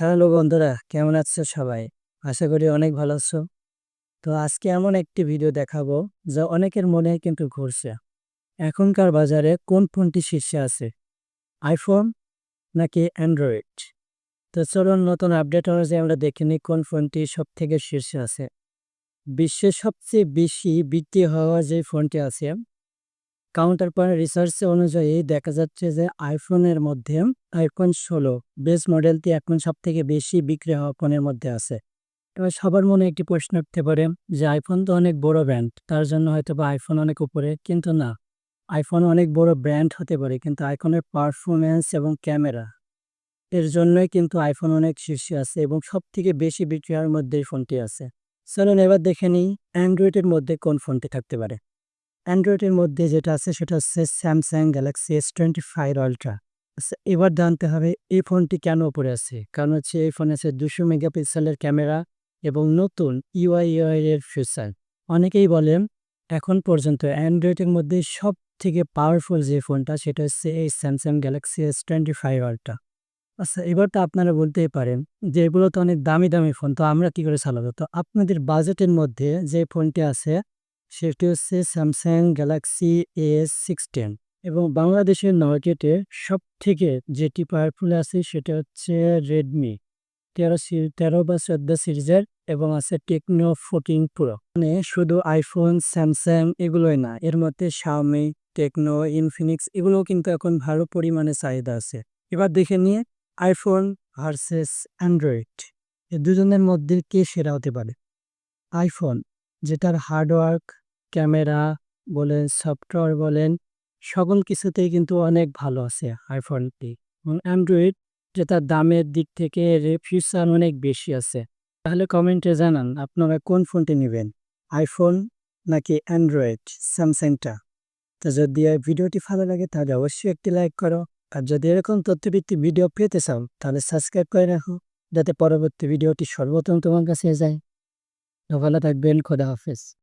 Hello বন্ধুরা, কেমন আছো সবাই? আশা করি অনেক ভালো আছো। তো আজকে এমন একটি ভিডিও দেখাবো, যা অনেকের মনে কিন্তু ঘুরছে। এখনকার বাজারে কোন ফোনটি শীর্ষে আছে? আইফোন নাকি অ্যান্ড্রয়েড তো চলুন নতুন আপডেট অনুযায়ী আমরা দেখে নিই কোন ফোনটি সব থেকে শীর্ষে আছে। বিশ্বের সবচেয়ে বেশি বিক্রি হওয়া যে ফোনটি আছে কাউন্টার পয়েন্ট রিসার্চ অনুযায়ী দেখা যাচ্ছে যে আইফোনের মধ্যে আইফোন ষোলো বেস মডেলটি এখন সব থেকে বেশি বিক্রি হওয়া ফোনের মধ্যে আছে। এবার সবার মনে একটি প্রশ্ন উঠতে পারে যে আইফোন তো অনেক বড় ব্র্যান্ড তার জন্য হয়তো বা আইফোন অনেক উপরে, কিন্তু না। আইফোন অনেক বড় ব্র্যান্ড হতে পারে, কিন্তু আইফোনের পারফরমেন্স এবং ক্যামেরা এর জন্যই কিন্তু আইফোন অনেক শীর্ষে আছে এবং সব থেকে বেশি বিক্রি হওয়ার মধ্যে ফোনটি আছে। চলুন এবার দেখে নিই অ্যান্ড্রয়েডের মধ্যে কোন ফোনটি থাকতে পারে। অ্যান্ড্রয়েডের মধ্যে যেটা আছে সেটা হচ্ছে Samsung Galaxy S twenty five ultra এবার জানতে হবে এই ফোনটি কেন উপরে আছে? কারণ হচ্ছে এই ফোনে আছে দুশো মেগাপিক্সেলের ক্যামেরা এবং নতুন ইউআই ইউআই এর ফিচার অনেকেই বলেন এখন পর্যন্ত অ্যান্ড্রয়েডের মধ্যে সব থেকে পাওয়ারফুল যে ফোনটা সেটা হচ্ছে এই Samsung Galaxy S twenty five ultra আচ্ছা এবার তো আপনারা বলতেই পারেন যে এগুলো তো অনেক দামি দামি ফোন, তো আমরা কি করে চালাবো? তো আপনাদের বাজেটের মধ্যে যে ফোনটি আছে সেটি হচ্ছে স্যামসাং গ্যালাক্সি এস সিক্সটিন এবং বাংলাদেশের মার্কেটে সব থেকে যেটি পাওয়ারফুল আছে সেটা হচ্ছে রেডমি তেরো তেরো বা চোদ্দ সিরিজের এবং আছে টেকনো ফোরটিন প্রো মানে শুধু আইফোন স্যামসাং এগুলোই না, এর মধ্যে শাওমি টেকনো ইনফিনিক্স এগুলোও কিন্তু এখন ভালো পরিমাণে চাহিদা আছে। এবার দেখে নিয়ে আইফোন ভার্সেস অ্যান্ড্রয়েড এই দুজনের মধ্যে কে সেরা হতে পারে? আইফোন যেটার হার্ডওয়ার্ক ক্যামেরা বলেন, সফটওয়্যার বলেন, সকল কিছুতেই কিন্তু অনেক ভালো আছে আইফোনটি অ্যান্ড্রয়েড যেটা দামের দিক থেকে ফিউচার অনেক বেশি আছে। তাহলে কমেন্টে জানান, আপনারা কোন ফোনটি নেবেন? আইফোন নাকি অ্যান্ড্রয়েড স্যামসাংটা তো যদি ভিডিওটি ভালো লাগে, তাহলে অবশ্যই একটি লাইক করো। আর যদি এরকম তথ্যভিত্তিক ভিডিও পেতে চাও, তাহলে সাবস্ক্রাইব করে রাখো, যাতে পরবর্তী ভিডিওটি সর্বপ্রথম তোমার কাছে যায়। ভালো থাকবেন, খোদা হাফেজ।